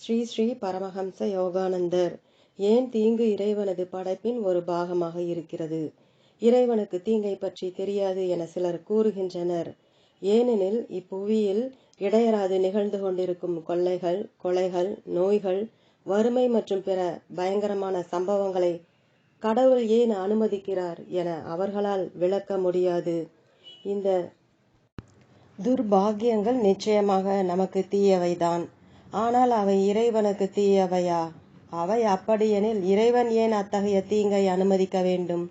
ஸ்ரீ ஸ்ரீ பரமஹம்ச யோகானந்தர். ஏன் தீங்கு இறைவனது படைப்பின் ஒரு பாகமாக இருக்கிறது? இறைவனுக்கு தீங்கை பற்றி தெரியாது என சிலர் கூறுகின்றனர். ஏனெனில் இப்புவியில் இடையராது நிகழ்ந்து கொண்டிருக்கும் கொள்ளைகள் கொலைகள் நோய்கள் வறுமை மற்றும் பிற பயங்கரமான சம்பவங்களை கடவுள் ஏன் அனுமதிக்கிறார் என அவர்களால் விளக்க முடியாது. இந்த துர்பாகியங்கள் நிச்சயமாக நமக்கு தீயவைதான். ஆனால் அவை இறைவனுக்கு தீயவையா? அவை அப்படியெனில் இறைவன் ஏன் அத்தகைய தீங்கை அனுமதிக்க வேண்டும்?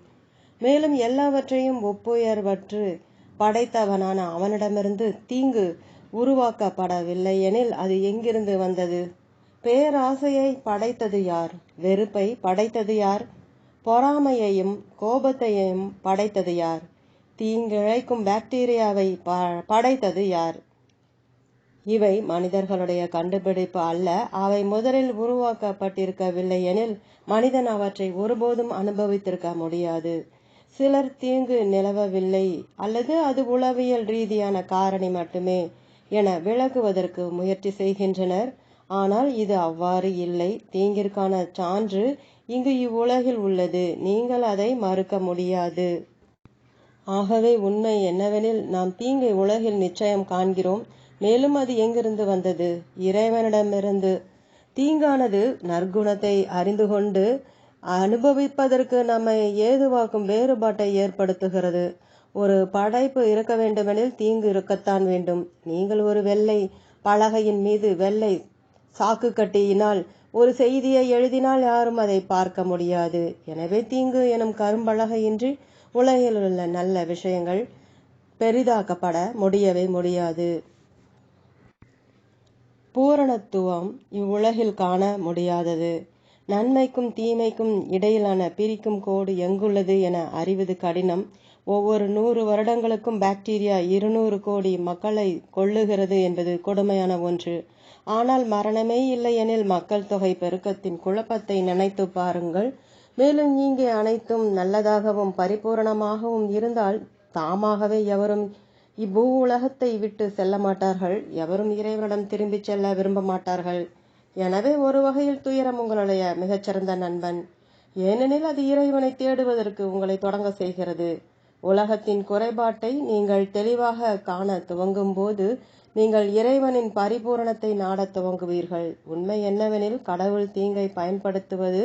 மேலும் எல்லாவற்றையும் ஒப்புயர்வற்று படைத்தவனான அவனிடமிருந்து தீங்கு உருவாக்கப்படவில்லை எனில் அது எங்கிருந்து வந்தது? பேராசையை படைத்தது யார்? வெறுப்பை படைத்தது யார்? பொறாமையையும் கோபத்தையும் படைத்தது யார்? தீங்கிழைக்கும் பாக்டீரியாவை படைத்தது யார்? இவை மனிதர்களுடைய கண்டுபிடிப்பு அல்ல. அவை முதலில் உருவாக்கப்பட்டிருக்கவில்லை எனில் மனிதன் அவற்றை ஒருபோதும் அனுபவித்திருக்க முடியாது. சிலர் தீங்கு நிலவவில்லை அல்லது அது உளவியல் ரீதியான காரணி மட்டுமே என விளக்குவதற்கு முயற்சி செய்கின்றனர். ஆனால் இது அவ்வாறு இல்லை. தீங்கிற்கான சான்று இங்கு இவ்வுலகில் உள்ளது. நீங்கள் அதை மறுக்க முடியாது. ஆகவே உண்மை என்னவெனில் நாம் தீங்கை உலகில் நிச்சயம் காண்கிறோம். மேலும் அது எங்கிருந்து வந்தது? இறைவனிடமிருந்து. தீங்கானது நற்குணத்தை அறிந்து கொண்டு அனுபவிப்பதற்கு நம்மை ஏதுவாக்கும் வேறுபாட்டை ஏற்படுத்துகிறது. ஒரு படைப்பு இருக்க வேண்டுமெனில் தீங்கு இருக்கத்தான் வேண்டும். நீங்கள் ஒரு வெள்ளை பலகையின் மீது வெள்ளை சாக்கு கட்டியினால் ஒரு செய்தியை எழுதினால் யாரும் அதை பார்க்க முடியாது. எனவே தீங்கு எனும் கரும்பலகையின்றி உலகில் உள்ள நல்ல விஷயங்கள் பெரிதாக்கப்பட முடியவே முடியாது. பூரணத்துவம் இவ்வுலகில் காண முடியாதது. நன்மைக்கும் தீமைக்கும் இடையிலான பிரிக்கும் கோடு எங்குள்ளது என அறிவது கடினம். ஒவ்வொரு நூறு வருடங்களுக்கும் பாக்டீரியா இருநூறு கோடி மக்களை கொள்ளுகிறது என்பது கொடுமையான ஒன்று. ஆனால் மரணமே இல்லை எனில் மக்கள் தொகை பெருக்கத்தின் குழப்பத்தை நினைத்து பாருங்கள். மேலும் இங்கே அனைத்தும் நல்லதாகவும் பரிபூரணமாகவும் இருந்தால் தாமாகவே எவரும் இப்பூ உலகத்தை விட்டு செல்ல மாட்டார்கள். எவரும் இறைவனிடம் திரும்பிச் செல்ல விரும்ப மாட்டார்கள். எனவே ஒரு வகையில் துயரம் உங்களுடைய மிகச்சிறந்த நண்பன். ஏனெனில் அது இறைவனை தேடுவதற்கு உங்களை தொடங்க செய்கிறது. உலகத்தின் குறைபாட்டை நீங்கள் தெளிவாக காண துவங்கும் போது நீங்கள் இறைவனின் பரிபூரணத்தை நாடத் துவங்குவீர்கள். உண்மை என்னவெனில் கடவுள் தீங்கை பயன்படுத்துவது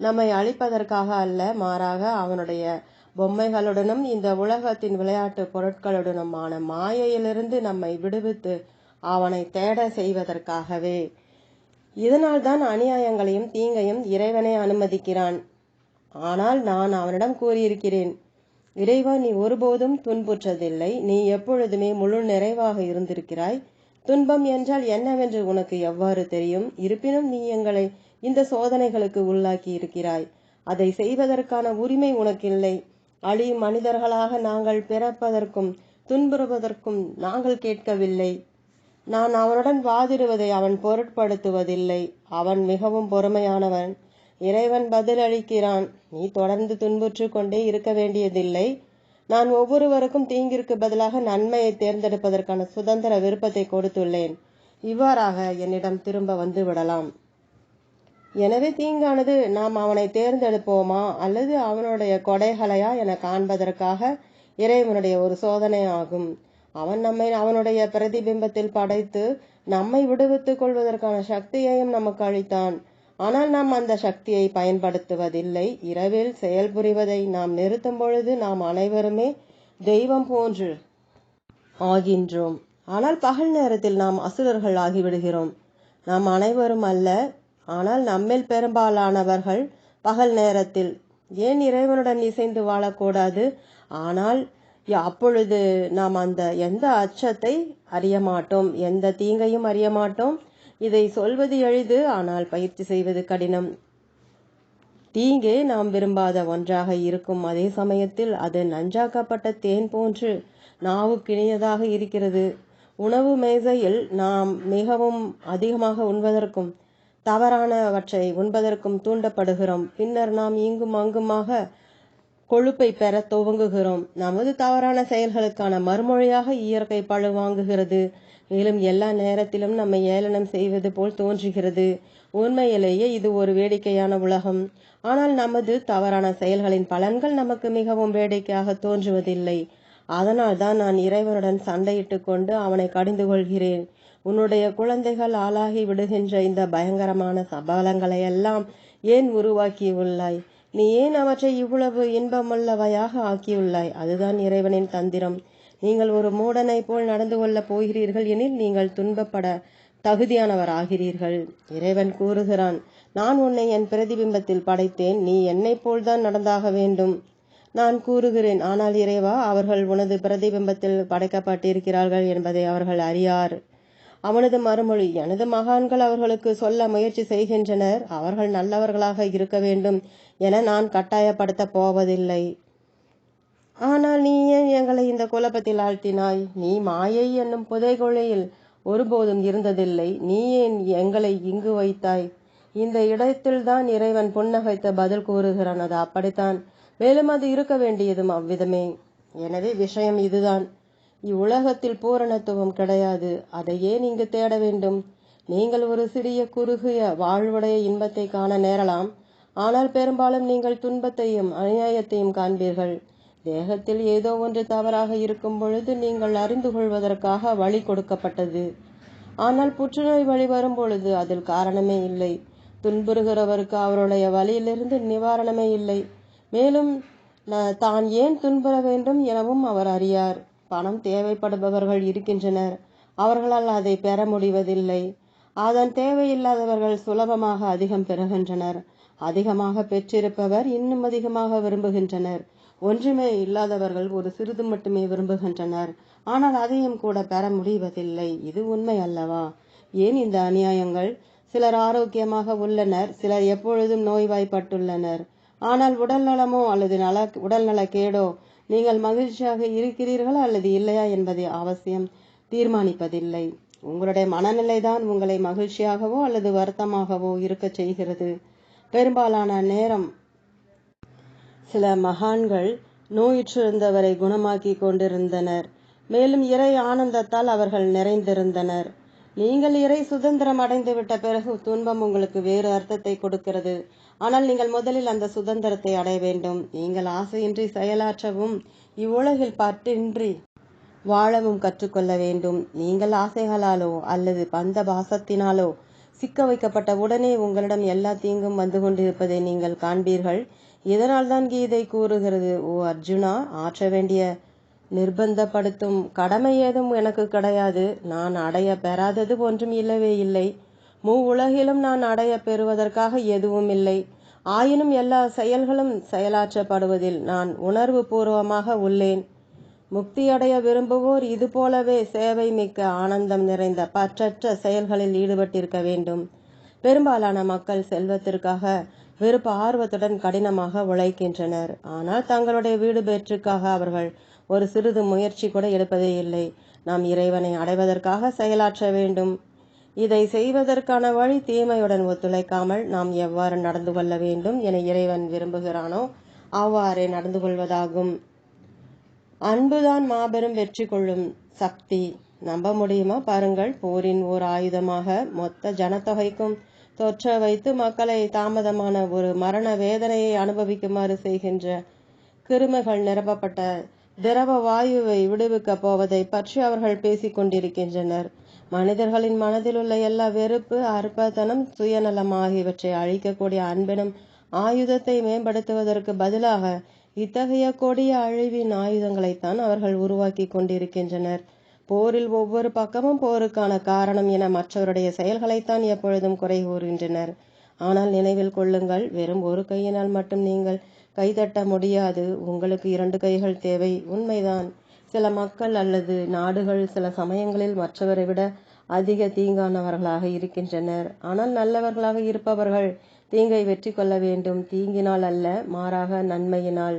நம்மை அழிப்பதற்காக அல்ல மாறாக அவனுடைய பொம்மைகளுடனும் இந்த உலகத்தின் விளையாட்டு பொருட்களுடனுமான மாயையிலிருந்து நம்மை விடுவித்து அவனை தேட செய்வதற்காகவே. இதனால்தான் அநியாயங்களையும் தீங்கையும் இறைவனை அனுமதிக்கிறான். ஆனால் நான் அவனிடம் கூறியிருக்கிறேன் இறைவா நீ ஒருபோதும் துன்புற்றதில்லை. நீ எப்பொழுதுமே முழு நிறைவாக இருந்திருக்கிறாய். துன்பம் என்றால் என்னவென்று உனக்கு எவ்வாறு தெரியும்? இருப்பினும் நீ எங்களை இந்த சோதனைகளுக்கு உள்ளாக்கி இருக்கிறாய் அதை செய்வதற்கான உரிமை உனக்கில்லை. அழி மனிதர்களாக நாங்கள் பிறப்பதற்கும் துன்புறுவதற்கும் நாங்கள் கேட்கவில்லை. நான் அவனுடன் வாதிடுவதை அவன் பொருட்படுத்துவதில்லை. அவன் மிகவும் பொறுமையானவன். இறைவன் பதிலளிக்கிறான். நீ தொடர்ந்து துன்புற்று கொண்டே இருக்க வேண்டியதில்லை. நான் ஒவ்வொருவருக்கும் தீங்கிற்கு பதிலாக நன்மையை தேர்ந்தெடுப்பதற்கான சுதந்திர விருப்பத்தை கொடுத்துள்ளேன். இவ்வாறாக என்னிடம் திரும்ப வந்து விடலாம். எனவே தீங்கானது நாம் அவனை தேர்ந்தெடுப்போமா அல்லது அவனுடைய கொடைகளையா என காண்பதற்காக இறைவனுடைய ஒரு சோதனை ஆகும். அவன் நம்மை அவனுடைய பிரதிபிம்பத்தில் படைத்து நம்மை விடுவித்துக் கொள்வதற்கான சக்தியையும் நமக்கு அளித்தான். ஆனால் நாம் அந்த சக்தியை பயன்படுத்துவதில்லை. இரவில் செயல்புரிவதை நாம் நிறுத்தும் பொழுது நாம் அனைவருமே தெய்வம் போன்று ஆகின்றோம். ஆனால் பகல் நேரத்தில் நாம் அசுரர்கள் ஆகிவிடுகிறோம் நாம் அனைவரும் அல்ல ஆனால் நம்மில் பெரும்பாலானவர்கள் பகல் நேரத்தில் ஏன் இறைவனுடன் இசைந்து வாழக்கூடாது? ஆனால் அப்பொழுது நாம் அந்த எந்த அச்சத்தை அறிய மாட்டோம்? எந்த தீங்கையும் அறிய மாட்டோம்? இதை சொல்வது எளிது ஆனால் பயிற்சி செய்வது கடினம். தீங்கே நாம் விரும்பாத ஒன்றாக இருக்கும் அதே சமயத்தில் அது நஞ்சாக்கப்பட்ட தேன் போன்று நாவுக்கிணியதாக இருக்கிறது. உணவு மேசையில் நாம் மிகவும் அதிகமாக உண்பதற்கும் தவறானவற்றை உண்பதற்கும் தூண்டப்படுகிறோம். பின்னர் நாம் இங்கும் அங்குமாக கொழுப்பை பெற துவங்குகிறோம். நமது தவறான செயல்களுக்கான மறுமொழியாக இயற்கை பழு வாங்குகிறது. மேலும் எல்லா நேரத்திலும் நம்மை ஏளனம் செய்வது போல் தோன்றுகிறது. உண்மையிலேயே இது ஒரு வேடிக்கையான உலகம். ஆனால் நமது தவறான செயல்களின் பலன்கள் நமக்கு மிகவும் வேடிக்கையாக தோன்றுவதில்லை. அதனால் தான் நான் இறைவனுடன் சண்டையிட்டு கொண்டு அவனை கடிந்து கொள்கிறேன். உன்னுடைய குழந்தைகள் ஆளாகி விடுகின்ற இந்த பயங்கரமான சபாலங்களை எல்லாம் ஏன் உருவாக்கியுள்ளாய்? நீ ஏன் அவற்றை இவ்வளவு இன்பமுள்ளவையாக ஆக்கியுள்ளாய்? அதுதான் இறைவனின் தந்திரம். நீங்கள் ஒரு மூடனை போல் நடந்து கொள்ளப் போகிறீர்கள் எனில் நீங்கள் துன்பப்பட தகுதியானவர் ஆகிறீர்கள் இறைவன் கூறுகிறான் நான் உன்னை என் பிரதிபிம்பத்தில் படைத்தேன். நீ என்னைப் போல்தான் நடந்தாக வேண்டும். நான் கூறுகிறேன் ஆனால் இறைவா அவர்கள் உனது பிரதிபிம்பத்தில் படைக்கப்பட்டிருக்கிறார்கள் என்பதை அவர்கள் அறியார். அவனது மறுமொழி எனது மகான்கள் அவர்களுக்கு சொல்ல முயற்சி செய்கின்றனர். அவர்கள் நல்லவர்களாக இருக்க வேண்டும் என நான் கட்டாயப்படுத்தப் போவதில்லை. ஆனால் நீ ஏன் எங்களை இந்த குழப்பத்தில் ஆழ்த்தினாய்? நீ மாயை என்னும் புதைகுழியில் ஒருபோதும் இருந்ததில்லை. நீ ஏன் எங்களை இங்கு வைத்தாய்? இந்த இடத்தில்தான் இறைவன் புன்னகைத்த பதில் கூறுகிறான். அது அப்படித்தான். மேலும் அது இருக்க வேண்டியதும் அவ்விதமே. எனவே விஷயம் இதுதான். இவ்வுலகத்தில் பூரணத்துவம் கிடையாது. அதை ஏன் இங்கு தேட வேண்டும். நீங்கள் ஒரு சிறிய குறுகிய வாழ்வுடைய இன்பத்தை காண நேரலாம். ஆனால் பெரும்பாலும் நீங்கள் துன்பத்தையும் அநியாயத்தையும் காண்பீர்கள். தேகத்தில் ஏதோ ஒன்று தவறாக இருக்கும் பொழுது நீங்கள் அறிந்து கொள்வதற்காக வழி கொடுக்கப்பட்டது. ஆனால் புற்றுநோய் வழி வரும் பொழுது அதில் காரணமே இல்லை. துன்புறுகிறவருக்கு அவருடைய வழியிலிருந்து நிவாரணமே இல்லை. மேலும் தான் ஏன் துன்புற வேண்டும் எனவும் அவர் அறியார். பணம் தேவைப்படுபவர்கள் இருக்கின்றனர். அவர்களால் அதை பெற முடிவதில்லை. அதன் தேவையில்லாதவர்கள் சுலபமாக அதிகம் பெறுகின்றனர். அதிகமாக பெற்றிருப்பவர் இன்னும் அதிகமாக விரும்புகின்றனர். ஒன்றுமே இல்லாதவர்கள் ஒரு சிறிது மட்டுமே விரும்புகின்றனர். ஆனால் அதையும் கூட பெற முடிவதில்லை. இது உண்மை அல்லவா? ஏன் இந்த அநியாயங்கள்? சிலர் ஆரோக்கியமாக உள்ளனர் சிலர் எப்பொழுதும் நோய்வாய்ப்பட்டுள்ளனர். ஆனால் உடல் நலமோ அல்லது நல உடல்நல கேடோ நீங்கள் மகிழ்ச்சியாக இருக்கிறீர்களா அல்லது இல்லையா என்பதை அவசியம். தீர்மானிப்பதில்லை. உங்களுடைய மனநிலை தான் உங்களை மகிழ்ச்சியாகவோ அல்லது வருத்தமாகவோ இருக்க செய்கிறது. பெரும்பாலான நேரம் சில மகான்கள் நோயிற்றிருந்தவரை குணமாக்கி கொண்டிருந்தனர். மேலும் இறை ஆனந்தத்தால் அவர்கள் நிறைந்திருந்தனர். நீங்கள் இறை சுதந்திரம் அடைந்து விட்ட பிறகு துன்பம் உங்களுக்கு வேறு அர்த்தத்தை கொடுக்கிறது. ஆனால் நீங்கள் முதலில் அந்த சுதந்திரத்தை அடைய வேண்டும். நீங்கள் ஆசையின்றி செயலாற்றவும் இவ்வுலகில் பற்றின்றி வாழவும் கற்றுக்கொள்ள வேண்டும். நீங்கள் ஆசைகளாலோ அல்லது பந்த பாசத்தினாலோ சிக்க வைக்கப்பட்ட உடனே உங்களிடம் எல்லா தீங்கும் வந்து கொண்டிருப்பதை நீங்கள் காண்பீர்கள். இதனால் தான் கீதை கூறுகிறது ஓ அர்ஜுனா ஆற்ற வேண்டிய நிர்பந்தப்படுத்தும் கடமை ஏதும் எனக்கு கிடையாது. நான் அடைய பெறாதது ஒன்றும் இல்லவே இல்லை. மூவுலகிலும் நான் அடைய பெறுவதற்காக எதுவும் இல்லை. ஆயினும் எல்லா செயல்களும் செயலாற்றப்படுவதில் நான் உணர்வு பூர்வமாக உள்ளேன். முக்தியடைய விரும்புவோர் இது போலவே சேவை மிக்க ஆனந்தம் நிறைந்த பற்றற்ற செயல்களில் ஈடுபட்டிருக்க வேண்டும். பெரும்பாலான மக்கள் செல்வத்திற்காக விருப்ப ஆர்வத்துடன் கடினமாக உழைக்கின்றனர். ஆனால் தங்களுடைய வீடு பெற்றுக்காக அவர்கள் ஒரு சிறிது முயற்சி கூட எடுப்பதே இல்லை. நாம் இறைவனை அடைவதற்காக செயலாற்ற வேண்டும். இதை செய்வதற்கான வழி தீமையுடன் ஒத்துழைக்காமல் நாம் எவ்வாறு நடந்து கொள்ள வேண்டும் என இறைவன் விரும்புகிறானோ அவ்வாறே நடந்து கொள்வதாகும். அன்புதான் மாபெரும் வெற்றி கொள்ளும் சக்தி. நம்ப முடியுமா? பாருங்கள் போரின் ஓர் ஆயுதமாக மொத்த ஜனத்தொகைக்கும் தொற்ற வைத்து மக்களை தாமதமான ஒரு மரண வேதனையை அனுபவிக்குமாறு செய்கின்ற கிருமிகள் நிரப்பப்பட்ட திரவ வாயுவை விடுவிக்கப் போவதை பற்றி அவர்கள் பேசிக் கொண்டிருக்கின்றனர். மனிதர்களின் மனதில் உள்ள எல்லா வெறுப்பு அற்பத்தனம் சுயநலம் ஆகியவற்றை அழிக்கக்கூடிய அன்பெனும் ஆயுதத்தை மேம்படுத்துவதற்கு பதிலாக இத்தகைய கொடிய அழிவின் ஆயுதங்களைத்தான் அவர்கள் உருவாக்கி கொண்டிருக்கின்றனர். போரில் ஒவ்வொரு பக்கமும் போருக்கான காரணம் என மற்றவருடைய செயல்களைத்தான் எப்பொழுதும் குறை கூறுகின்றனர். ஆனால் நினைவில் கொள்ளுங்கள் வெறும் ஒரு கையினால் மட்டும் நீங்கள் கைதட்ட முடியாது. உங்களுக்கு இரண்டு கைகள் தேவை. உண்மைதான். சில மக்கள் அல்லது நாடுகள் சில சமயங்களில் மற்றவரை விட அதிக தீங்கானவர்களாக இருக்கின்றனர். ஆனால் நல்லவர்களாக இருப்பவர்கள் தீங்கை வெற்றி கொள்ள வேண்டும். தீங்கினால் அல்ல மாறாக நன்மையினால்.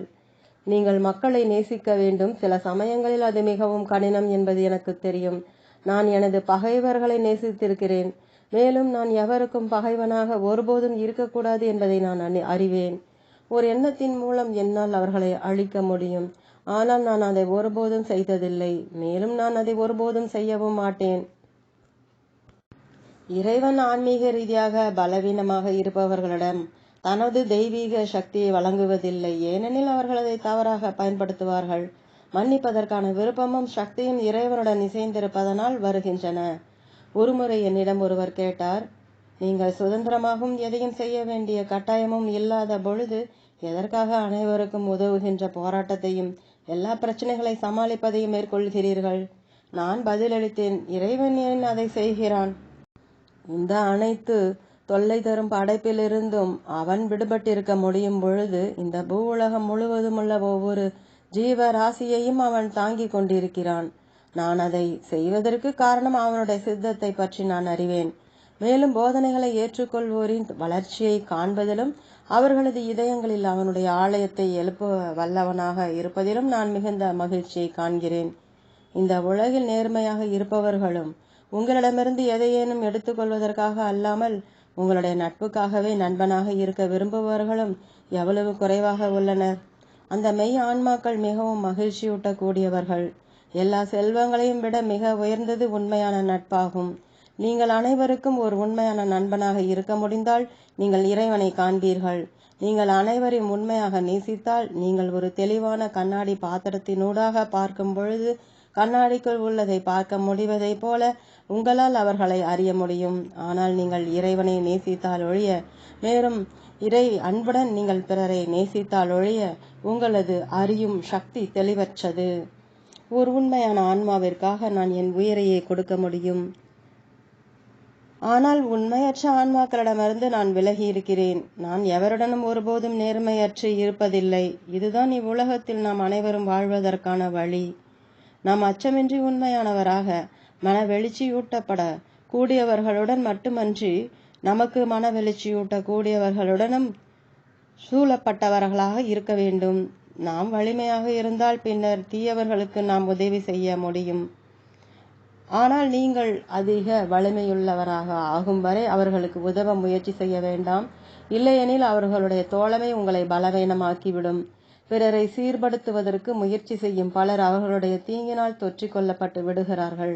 நீங்கள் மக்களை நேசிக்க வேண்டும். சில சமயங்களில் அது மிகவும் கடினம் என்பது எனக்கு தெரியும். நான் எனது பகைவர்களை நேசித்திருக்கிறேன். மேலும் நான் எவருக்கும் பகைவனாக ஒருபோதும் இருக்கக்கூடாது என்பதை நான் அறிவேன். ஒரு எண்ணத்தின் மூலம் என்னால் அவர்களை அழிக்க முடியும். ஆனால் நான் அதை ஒருபோதும் செய்ததில்லை. மேலும் நான் அதை ஒருபோதும் செய்யவும் மாட்டேன். இறைவன் ஆன்மீக ரீதியாக பலவீனமாக இருப்பவர்களிடம் தனது தெய்வீக சக்தியை வழங்குவதில்லை. ஏனெனில் அவர்கள் அதை தவறாக பயன்படுத்துவார்கள். மன்னிப்பதற்கான விருப்பமும் சக்தியும் இறைவனுடன் இசைந்திருப்பதனால் வருகின்றன. ஒருமுறை என்னிடம் ஒருவர் கேட்டார் நீங்கள் சுதந்திரமாகவும் எதையும் செய்ய வேண்டிய கட்டாயமும் இல்லாத பொழுது எதற்காக அனைவருக்கும் உதவுகின்ற போராட்டத்தையும் எல்லா பிரச்சனைகளை சமாளிப்பதையும் மேற்கொள்கிறீர்கள்? நான் பதிலளித்தேன் இறைவன் ஏன் அதை செய்கிறான்? இந்த அனைத்து தொல்லை தரும் படைப்பிலிருந்தும் அவன் விடுபட்டிருக்க முடியும் பொழுது இந்த பூ உலகம் முழுவதும் உள்ள ஒவ்வொரு ஜீவராசியையும் அவன் தாங்கிக் கொண்டிருக்கிறான். நான் அதை செய்வதற்கு காரணம் அவனுடைய சித்தத்தை பற்றி நான் அறிவேன். மேலும் போதனைகளை ஏற்றுக்கொள்வோரின் வளர்ச்சியை காண்பதிலும் அவர்களது இதயங்களில் அவனுடைய ஆலயத்தை எழுப்ப வல்லவனாக இருப்பதிலும் நான் மிகுந்த மகிழ்ச்சியை காண்கிறேன். இந்த உலகில் நேர்மையாக இருப்பவர்களும் உங்களிடமிருந்து எதையேனும் எடுத்துக்கொள்வதற்காக அல்லாமல் உங்களுடைய நட்புக்காகவே நண்பனாக இருக்க விரும்புபவர்களும் எவ்வளவு குறைவாக உள்ளனர். அந்த மெய் ஆன்மாக்கள் மிகவும் மகிழ்ச்சியூட்டக்கூடியவர்கள். எல்லா செல்வங்களையும் விட மிக உயர்ந்தது உண்மையான நட்பாகும். நீங்கள் அனைவருக்கும் ஒரு உண்மையான நண்பனாக இருக்க முடிந்தால் நீங்கள் இறைவனை காண்பீர்கள். நீங்கள் அனைவரையும் உண்மையாக நேசித்தால் நீங்கள் ஒரு தெளிவான கண்ணாடி பாத்திரத்தினூடாக பார்க்கும் பொழுது கண்ணாடிக்குள் உள்ளதை பார்க்க முடிவதைப் போல உங்களால் அவர்களை அறிய முடியும். ஆனால் நீங்கள் இறைவனை நேசித்தால் ஒழிய மேலும் இறை அன்புடன் நீங்கள் பிறரை நேசித்தால் ஒழிய உங்களது அறியும் சக்தி தெளிவற்றது. ஒரு உண்மையான ஆன்மாவிற்காக நான் என் உயிரையே கொடுக்க முடியும். ஆனால் உண்மையற்ற ஆன்மாக்களிடமிருந்து நான் விலகி இருக்கிறேன் நான் எவருடனும் ஒருபோதும் நேர்மையற்று இருப்பதில்லை. இதுதான் இவ்வுலகத்தில் நாம் அனைவரும் வாழ்வதற்கான வழி. நாம் அச்சமின்றி உண்மையானவராக மன வெளிச்சியூட்டப்பட கூடியவர்களுடன் மட்டுமன்றி நமக்கு மன வெளிச்சியூட்ட கூடியவர்களுடனும் சூழப்பட்டவர்களாக இருக்க வேண்டும். நாம் வலிமையாக இருந்தால் பின்னர் தீயவர்களுக்கு நாம் உதவி செய்ய முடியும். ஆனால் நீங்கள் அதிக வலிமையுள்ளவராக ஆகும் வரை அவர்களுக்கு உதவ முயற்சி செய்ய வேண்டாம். இல்லையெனில் அவர்களுடைய தோழமை உங்களை பலவீனமாக்கிவிடும். பிறரை சீர்படுத்துவதற்கு முயற்சி செய்யும் பலர் அவர்களுடைய தீங்கினால் தொற்றிக் கொள்ளப்பட்டு விடுகிறார்கள்.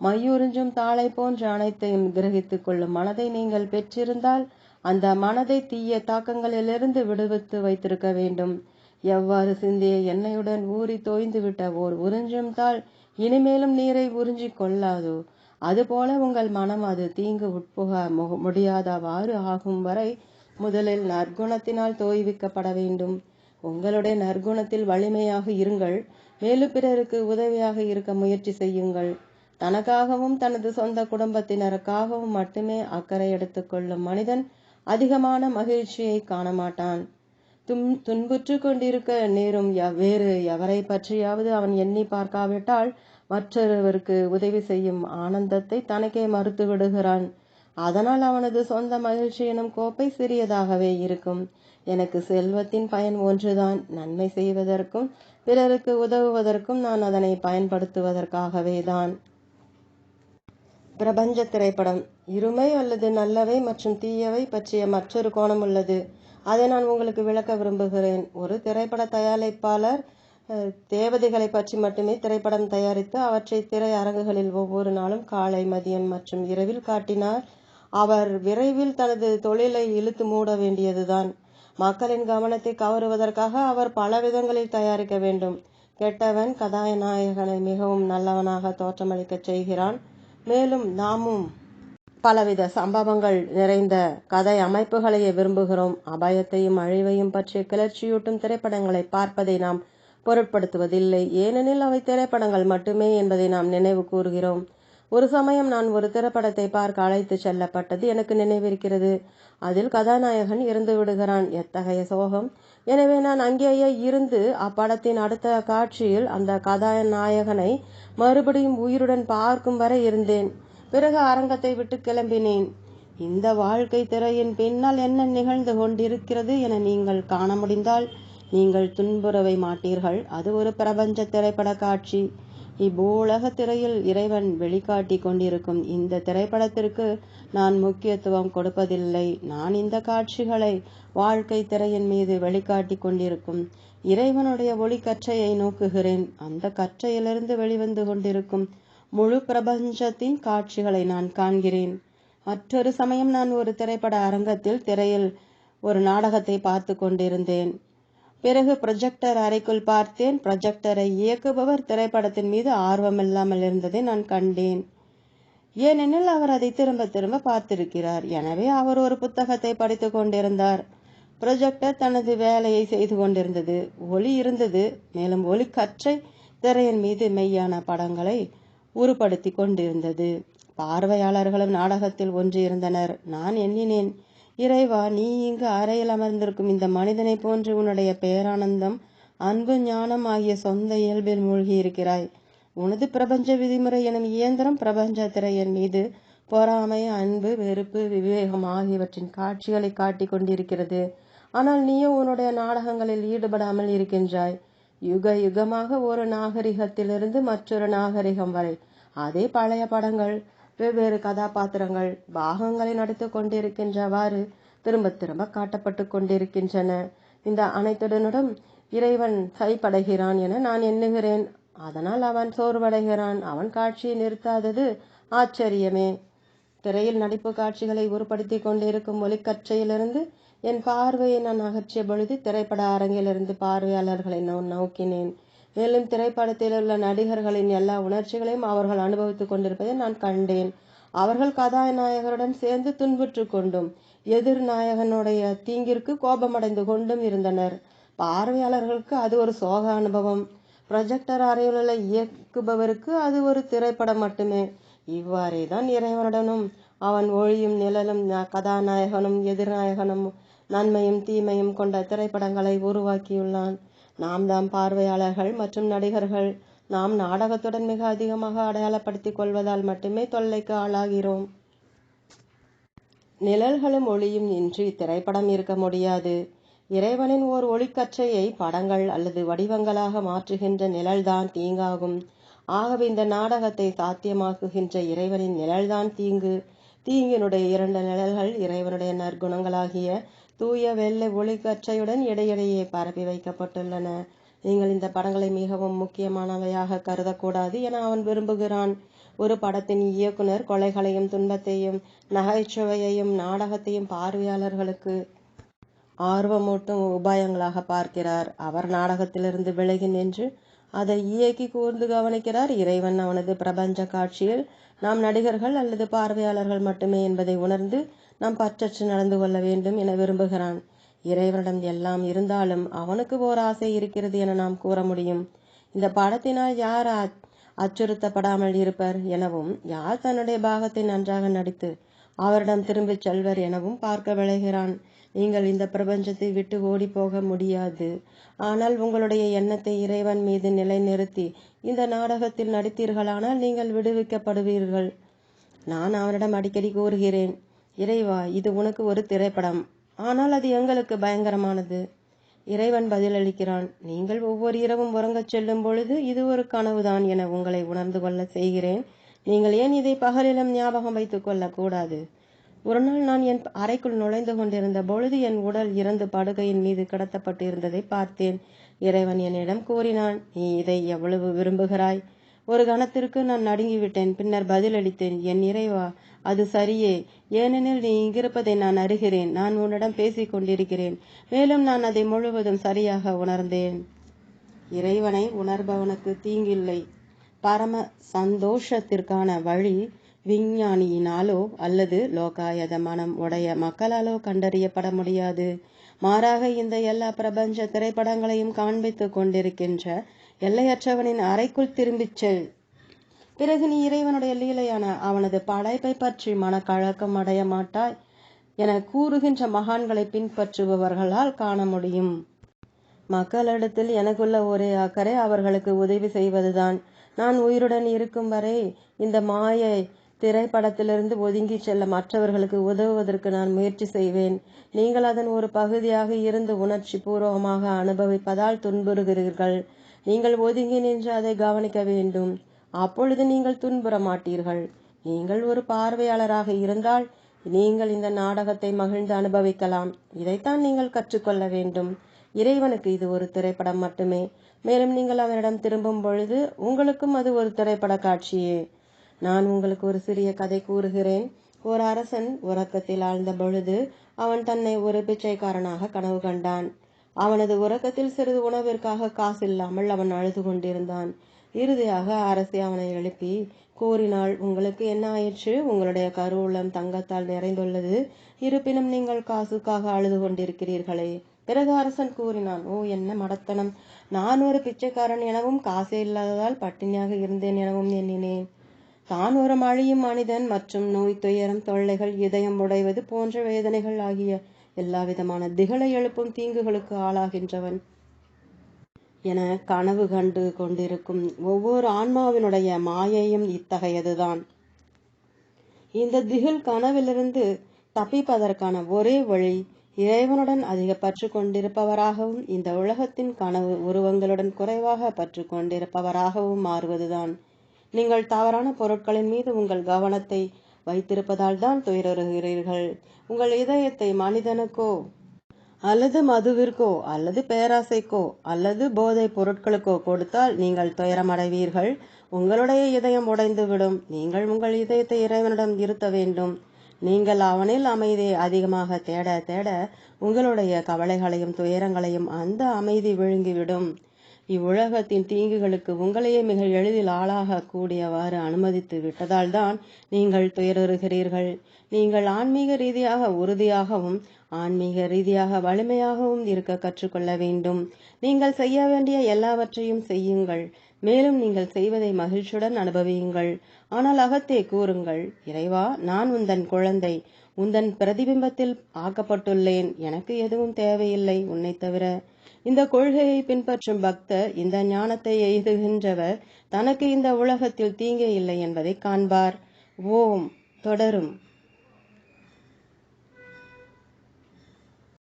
மையுறிஞ்சும் தாளை போன்ற அனைத்தையும் கிரகித்துக் கொள்ளும் மனதை நீங்கள் பெற்றிருந்தால் அந்த மனதை தீய தாக்கங்களிலிருந்து விடுவித்து வைத்திருக்க வேண்டும். எவ்வாறு சிந்திய எண்ணெயுடன் ஊறி தோய்ந்துவிட்ட ஓர் உறிஞ்சும் தாள் இனிமேலும் நீரை உறிஞ்சிக் கொள்ளாதோ அதுபோல உங்கள் மனம் அது தீங்கு உட்புக முடியாதவாறு ஆகும் வரை முதலில் நற்குணத்தினால் தோய்விக்கப்பட வேண்டும். உங்களுடைய நற்குணத்தில் வலிமையாக இருங்கள். மேலும் பிறருக்கு உதவியாக இருக்க முயற்சி செய்யுங்கள். தனக்காகவும் தனது சொந்த குடும்பத்தினருக்காகவும் மட்டுமே அக்கறை எடுத்துக்கொள்ளும் மனிதன் அதிகமான மகிழ்ச்சியை காண மாட்டான் தும் துன்புற்று கொண்டிருக்க நேரும் வேறு எவரை பற்றியாவது அவன் எண்ணி பார்க்காவிட்டால் மற்றொருவருக்கு உதவி செய்யும் ஆனந்தத்தை தனக்கே மறுத்து விடுகிறான். அதனால் அவனது சொந்த மகிழ்ச்சி எனும் கோப்பை சிறியதாகவே இருக்கும். எனக்கு செல்வத்தின் பயன் ஒன்றுதான். நன்மை செய்வதற்கும் பிறருக்கு உதவுவதற்கும் நான் அதனை பயன்படுத்துவதற்காகவே தான். பிரபஞ்ச திரைப்படம். இருமை அல்லது நல்லவை மற்றும் தீயவை பற்றிய மற்றொரு கோணம் உள்ளது. அதை நான் உங்களுக்கு விளக்க விரும்புகிறேன். ஒரு திரைப்பட தயாரிப்பாளர் தேவதைகளை பற்றி மட்டுமே திரைப்படம் தயாரித்து அவற்றை திரை அரங்குகளில் ஒவ்வொரு நாளும் காலை மதியம் மற்றும் இரவில் காட்டினார். அவர் விரைவில் தனது தொழிலை இழுத்து மூட வேண்டியதுதான். மக்களின் கவனத்தை கவருவதற்காக அவர் பல விதங்களில் தயாரிக்க வேண்டும். கெட்டவன் கதாநாயகனை மிகவும் நல்லவனாக தோற்றமளிக்கச் செய்கிறான். மேலும் நாமும் பலவித சம்பவங்கள் நிறைந்த கதை அமைப்புகளையே விரும்புகிறோம். அபாயத்தையும் அழிவையும் பற்றிய கிளர்ச்சியூட்டும் திரைப்படங்களை பார்ப்பதை நாம் பொருட்படுத்துவதில்லை. ஏனெனில் அவை திரைப்படங்கள் மட்டுமே என்பதை நாம் நினைவு கூறுகிறோம். ஒரு சமயம் நான் ஒரு திரைப்படத்தை பார்க்க அழைத்து செல்லப்பட்டது எனக்கு நினைவிருக்கிறது. அதில் கதாநாயகன் இருந்து விடுகிறான். எத்தகைய சோகம். எனவே நான் அங்கேயே இருந்து அப்படத்தின் அடுத்த காட்சியில் அந்த கதாநாயகனை மறுபடியும் உயிருடன் பார்க்கும் வரை இருந்தேன். பிறகு அரங்கத்தை விட்டு கிளம்பினேன். இந்த வாழ்க்கை திரையின் பின்னால் என்ன நிகழ்ந்து கொண்டிருக்கிறது என நீங்கள் காண முடிந்தால் நீங்கள் துன்புறவை மாட்டீர்கள். அது ஒரு பிரபஞ்ச திரைப்பட காட்சி. இப்பூலக திரையில் இறைவன் வெளிக்காட்டி கொண்டிருக்கும் இந்த திரைப்படத்திற்கு நான் முக்கியத்துவம் கொடுப்பதில்லை. நான் இந்த காட்சிகளை வாழ்க்கை திரையின் மீது வெளிக்காட்டி கொண்டிருக்கும். இறைவனுடைய ஒளி கற்றையை நோக்குகிறேன். அந்த கற்றையிலிருந்து வெளிவந்து கொண்டிருக்கும் முழு பிரபஞ்சத்தின் காட்சிகளை நான் காண்கிறேன். மற்றொரு சமயம் நான் ஒரு திரைப்பட அரங்கத்தில் திரையில் ஒரு நாடகத்தை பார்த்து கொண்டிருந்தேன். பிறகு ப்ரொஜெக்டர் அறைக்குள் பார்த்தேன். ப்ரொஜெக்டரை இயக்குபவர் திரைப்படத்தின் மீது ஆர்வம் இல்லாமல் இருந்ததை நான் கண்டேன். ஏனெனில் அவர் அதை திரும்ப திரும்ப பார்த்திருக்கிறார். எனவே அவர் ஒரு புத்தகத்தை படித்து கொண்டிருந்தார். ப்ரொஜெக்டர் தனது வேலையை செய்து கொண்டிருந்தது. ஒளி இருந்தது. மேலும் ஒளி கற்றை திரையின் மீது மெய்யான படங்களை உருப்படுத்தி கொண்டிருந்தது. பார்வையாளர்களும் நாடகத்தில் ஒன்றியிருந்தனர் நான் எண்ணினேன் இறைவா நீ இங்கு அறையில் அமர்ந்திருக்கும் இந்த மனிதனை போன்று உன்னுடைய பேரானந்தம் அன்பு ஞானம் ஆகிய சொந்த இயல்பில் மூழ்கி இருக்கிறாய் உனது பிரபஞ்ச விதிமுறை எனும் இயந்திரம் பிரபஞ்ச திரையின் மீது பொறாமை அன்பு வெறுப்பு விவேகம் ஆகியவற்றின் காட்சிகளை காட்டிக் கொண்டிருக்கிறது. ஆனால் நீயோ உன்னுடைய நாடகங்களில் ஈடுபடாமல் இருக்கின்றாய். யுக யுகமாக ஒரு நாகரிகத்திலிருந்து மற்றொரு நாகரிகம் வரை. அதே பழைய படங்கள் வெவ்வேறு கதாபாத்திரங்கள் பாகங்களை நடித்து கொண்டிருக்கின்றவாறு திரும்ப திரும்ப காட்டப்பட்டு கொண்டிருக்கின்றன. இந்த அனைத்துடனுடன் இறைவன் கைப்படைகிறான் என நான் எண்ணுகிறேன். அதனால் அவன் சோர்வடைகிறான். அவன் காட்சியை நிறுத்தாதது ஆச்சரியமே. திரையில் நடிப்பு காட்சிகளை உருப்படுத்தி கொண்டிருக்கும் ஒலிக்கற்றையிலிருந்து என் பார்வையை நான் அகற்றிய பொழுது திரைப்பட அரங்கிலிருந்து பார்வையாளர்களை நான் நோக்கினேன். மேலும் திரைப்படத்தில் உள்ள நடிகர்களின் எல்லா உணர்ச்சிகளையும் அவர்கள் அனுபவித்துக் கொண்டிருப்பதை நான் கண்டேன். அவர்கள் கதாநாயகருடன் சேர்ந்து துன்புற்று கொண்டும் எதிர் நாயகனுடைய தீங்கிற்கு கோபமடைந்து கொண்டும் இருந்தனர். பார்வையாளர்களுக்கு அது ஒரு சோக அனுபவம். ப்ரொஜெக்டர் அறையிலுள்ள இயக்குபவருக்கு அது ஒரு திரைப்படம் மட்டுமே. இவ்வாறே தான் இறைவனுடனும் அவன் ஒளியும் நிழலும் கதாநாயகனும் எதிர்நாயகனும் நன்மையும் தீமையும் கொண்ட திரைப்படங்களை உருவாக்கியுள்ளான். நாம் தாம் பார்வையாளர்கள் மற்றும் நடிகர்கள். நாம் நாடகத்துடன் மிக அதிகமாக அடையாளப்படுத்திக் கொள்வதால் மட்டுமே தொல்லைக்கு ஆளாகிறோம். நிழல்களும் ஒளியும் இன்றி திரைப்படம் இருக்க முடியாது. இறைவனின் ஓர் ஒளிக்கற்றையை படங்கள் அல்லது வடிவங்களாக மாற்றுகின்ற நிழல்தான் தீங்காகும். ஆகவே இந்த நாடகத்தை சாத்தியமாக்குகின்ற இறைவனின் நிழல்தான் தீங்கு. தீங்கினுடைய இரண்டு நிழல்கள் இறைவனுடைய நற்குணங்களாகிய தூய வெள்ளை ஒளிக்கற்றையுடன் இடையிடையே பரப்பி வைக்கப்பட்டுள்ளன. நீங்கள் இந்த படங்களை மிகவும் முக்கியமானவையாக கருதக்கூடாது என அவன் விரும்புகிறான். ஒரு படத்தின் இயக்குனர் கொலைகளையும் துன்பத்தையும் நகைச்சுவையையும் நாடகத்தையும் பார்வையாளர்களுக்கு ஆர்வமூட்டும் உபாயங்களாக பார்க்கிறார். அவர் நாடகத்திலிருந்து விலகி நின்று அதை இயக்கி கூர்ந்து கவனிக்கிறார். இறைவன் அவனது பிரபஞ்ச காட்சியில் நாம் நடிகர்கள் அல்லது பார்வையாளர்கள் மட்டுமே என்பதை உணர்ந்து நாம் பற்றற்று நடந்து கொள்ள வேண்டும் என விரும்புகிறான். இறைவனிடம் எல்லாம் இருந்தாலும் அவனுக்கு ஓர் ஆசை இருக்கிறது என நாம் கூற முடியும். இந்த படத்தினால் யார் அச்சுறுத்தப்படாமல் இருப்பர் எனவும் யார் தன்னுடைய பாகத்தை நன்றாக நடித்து அவரிடம் திரும்பிச் செல்வர் எனவும் பார்க்க விளைகிறான் நீங்கள் இந்த பிரபஞ்சத்தை விட்டு ஓடி போக முடியாது. ஆனால் உங்களுடைய எண்ணத்தை இறைவன் மீது நிலைநிறுத்தி இந்த நாடகத்தில் நடித்தீர்களானால் நீங்கள் விடுவிக்கப்படுவீர்கள். நான் அவனிடம் அடிக்கடி கூறுகிறேன் இறைவா இது உனக்கு ஒரு திரைப்படம். ஆனால் அது எங்களுக்கு பயங்கரமானது. இறைவன் பதிலளிக்கிறான் நீங்கள் ஒவ்வொரு இரவும் உறங்கச் செல்லும் பொழுது இது ஒரு கனவுதான் என உங்களை உணர்ந்து கொள்ள செய்கிறேன். நீங்கள் ஏன் இதை பகலிலும் ஞாபகம் வைத்துக் கொள்ளக்கூடாது? ஒரு நாள் நான் என் அறைக்குள் நுழைந்து கொண்டிருந்த பொழுது என் உடல் இறந்து படுகையின் மீது கிடத்தப்பட்டிருந்ததை பார்த்தேன். இறைவன் என்னிடம் கூறினான் நீ இதை எவ்வளவு விரும்புகிறாய்? ஒரு கணத்திற்கு நான் நடுங்கிவிட்டேன். பின்னர் பதிலளித்தேன் என் இறைவா அது சரியே. ஏனெனில் நீ இங்கிருப்பதை நான் அறிகிறேன். நான் உன்னிடம் பேசிக் கொண்டிருக்கிறேன். மேலும் நான் அதை முழுவதும் சரியாக உணர்ந்தேன். இறைவனை உணர்பவனுக்கு தீங்கில்லை. பரம சந்தோஷத்திற்கான வழி விஞ்ஞானியினாலோ அல்லது லோகாயத மனம் உடைய மக்களாலோ கண்டறியப்பட முடியாது. மாறாக இந்த எல்லா பிரபஞ்ச திரைப்படங்களையும் காண்பித்துக் கொண்டிருக்கின்ற எல்லையற்றவனின் அறைக்குள் திரும்பிச் செல். பிறகு நீ இறைவனுடைய லீலையான அவனது படைப்பை பற்றி மனக்கழக்கம் அடைய மாட்டாய் என கூறுகின்ற மகான்களை பின்பற்றுபவர்களால் காண முடியும். மக்களிடத்தில் எனக்குள்ள ஒரே அக்கறை அவர்களுக்கு உதவி செய்வதுதான். நான் உயிருடன் இருக்கும் வரை இந்த மாயை திரைப்படத்திலிருந்து ஒதுங்கி செல்ல மற்றவர்களுக்கு உதவுவதற்கு நான் முயற்சி செய்வேன். நீங்கள் அதன் ஒரு பகுதியாக இருந்து உணர்ச்சி பூர்வமாக அனுபவிப்பதால் துன்புறுகிறீர்கள். நீங்கள் ஒதுங்கி நின்று அதை கவனிக்க வேண்டும். அப்பொழுது நீங்கள் துன்புற மாட்டீர்கள் நீங்கள் ஒரு பார்வையாளராக இருந்தால் நீங்கள் இந்த நாடகத்தை மகிழ்ந்து அனுபவிக்கலாம். இதைத்தான் நீங்கள் கற்றுக்கொள்ள வேண்டும். இறைவனுக்கு இது ஒரு திரைப்படம் மட்டுமே. மேலும் நீங்கள் அவரிடம் திரும்பும் பொழுது உங்களுக்கும் அது ஒரு திரைப்பட காட்சியே. நான் உங்களுக்கு ஒரு சிறிய கதை கூறுகிறேன். ஒரு அரசன் உறக்கத்தில் ஆழ்ந்த பொழுது அவன் தன்னை ஒரு பிச்சைக்காரனாக கனவு கண்டான். அவனது உறக்கத்தில் சிறிது உணவிற்காக காசில்லாமல் அவன் அழுது கொண்டிருந்தான். இறுதியாக அரசி அவனை எழுப்பி கூறினாள் உங்களுக்கு என்ன ஆயிற்று? உங்களுடைய கருவூலம் தங்கத்தால் நிறைந்துள்ளது. இருப்பினும் நீங்கள் காசுக்காக அழுது கொண்டிருக்கிறீர்களே. பிறகு அரசன் கூறினான் ஓ என்ன மடத்தனம். நான் ஒரு பிச்சைக்காரன் எனவும் காசே இல்லாததால் பட்டினியாக இருந்தேன் எனவும் எண்ணினேன். தான் ஒரு மழியும் மனிதன் மற்றும் நோய் துயரம் தொல்லைகள் இதயம் உடைவது போன்ற வேதனைகள் ஆகிய எல்லா விதமான திகளை எழுப்பும் தீங்குகளுக்கு ஆளாகின்றவன். என கனவு கண்டு கொண்டிருக்கும் ஒவ்வொரு ஆன்மாவினுடைய மாயையும் இத்தகையதுதான். இந்த திகில் கனவிலிருந்து தப்பிப்பதற்கான ஒரே வழி இறைவனுடன் அதிக பற்று கொண்டிருப்பவராகவும் இந்த உலகத்தின் கனவு உருவங்களுடன் குறைவாக பற்று கொண்டிருப்பவராகவும் மாறுவதுதான். நீங்கள் தவறான பொருட்களின் மீது உங்கள் கவனத்தை வைத்திருப்பதால் தான் துயருகிறீர்கள். உங்கள் இதயத்தை மனிதனுக்கோ அல்லது மதுவிற்கோ அல்லது பேராசைக்கோ அல்லது போதை பொருட்களுக்கோ கொடுத்தால் நீங்கள் துயரமடைவீர்கள். உங்களுடைய இதயம் உடைந்துவிடும். நீங்கள் உங்கள் இதயத்தை இறைவனிடம் இருத்த வேண்டும். நீங்கள் அவனில் அமைதியை அதிகமாக தேட தேட உங்களுடைய கவலைகளையும் துயரங்களையும் அந்த அமைதி விழுங்கிவிடும். இவ்வுலகத்தின் தீங்குகளுக்கு உங்களையே மிக எளிதில் ஆளாக கூடியவாறு அனுமதித்து விட்டதால் தான் நீங்கள் துயருகிறீர்கள். நீங்கள் ஆன்மீக ரீதியாக உறுதியாகவும் ஆன்மீக ரீதியாக வலிமையாகவும் இருக்க கற்றுக்கொள்ள வேண்டும். நீங்கள் செய்ய வேண்டிய எல்லாவற்றையும் செய்யுங்கள். மேலும் நீங்கள் செய்வதை மகிழ்ச்சியுடன் அனுபவியுங்கள். ஆனால் அகத்தே கூறுங்கள் இறைவா நான் உந்தன் குழந்தை. உந்தன் பிரதிபிம்பத்தில் ஆக்கப்பட்டுள்ளேன். எனக்கு எதுவும் தேவையில்லை. உன்னை தவிர இந்த கொள்கையை பின்பற்றும் பக்தர் இந்த ஞானத்தை எய்துகின்றவர் தனக்கு இந்த உலகத்தில் தீங்கே இல்லை என்பதை காண்பார். ஓம். தொடரும்.